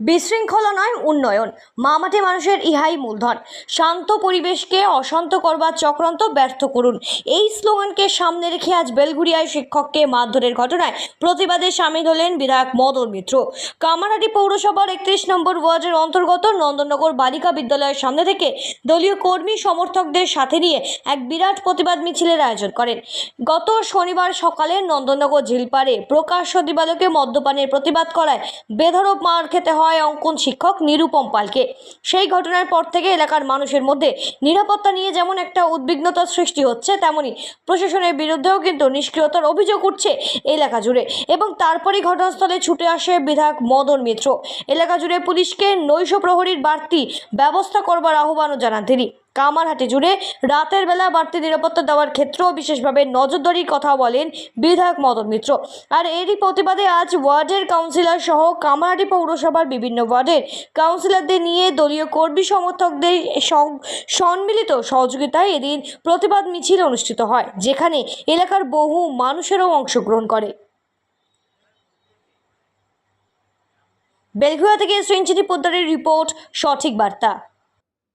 বিশৃঙ্খলা নয়, উন্নয়ন। মামাটি মানুষের ইহাই মূলধন। শান্ত পরিবেশকে অশান্ত করবার চক্রান্ত ব্যর্থ করুন। এই স্লোগানকে সামনে রেখে আজ বেলগুড়িয়ায় শিক্ষককে মারধরের ঘটনায় প্রতিবাদে সামিল হলেন বিধায়ক মদন মিত্র। কামারহাটি পৌরসভার একত্রিশ নম্বর ওয়ার্ডের অন্তর্গত নন্দননগর বালিকা বিদ্যালয়ের সামনে থেকে দলীয় কর্মী সমর্থকদের সাথে নিয়ে এক বিরাট প্রতিবাদ মিছিলের আয়োজন করেন। গত শনিবার সকালে নন্দননগর ঝিলপাড়ে প্রকাশ্য দিবালকে মদ্যপানের প্রতিবাদ করায় বেধরক মার খেতে হয় অঙ্কন শিক্ষক নিরুপম পালকে। সেই ঘটনার পর থেকে এলাকার মানুষের মধ্যে নিরাপত্তা নিয়ে যেমন একটা উদ্বিগ্নতার সৃষ্টি হচ্ছে, তেমনি প্রশাসনের বিরুদ্ধেও কিন্তু নিষ্ক্রিয়তার অভিযোগ উঠছে এলাকা জুড়ে। এবং তারপরেই ঘটনাস্থলে ছুটে আসে বিধায়ক মদন মিত্র। এলাকা জুড়ে পুলিশকে নৈশ প্রহরীর বাড়তি ব্যবস্থা করবার আহ্বানও জানান তিনি। কামারহাটি জুড়ে রাতের বেলা বাড়তি নিরাপত্তা দেওয়ার ক্ষেত্রেও বিশেষভাবে নজরদারির কথা বলেন বিধায়ক মদন মিত্র। আর এরই প্রতিবাদে আজ ওয়ার্ডের কাউন্সিলর সহ কামারহাটি পৌরসভার বিভিন্ন ওয়ার্ডের কাউন্সিলরদের নিয়ে দলীয় কর্মী সমর্থকদের সম্মিলিত সহযোগিতায় এদিন প্রতিবাদ মিছিল অনুষ্ঠিত হয়, যেখানে এলাকার বহু মানুষেরও অংশগ্রহণ করে। বেলঘুয়া থেকে সৃঞ্চিনী পোদ্দারের রিপোর্ট, সঠিক বার্তা।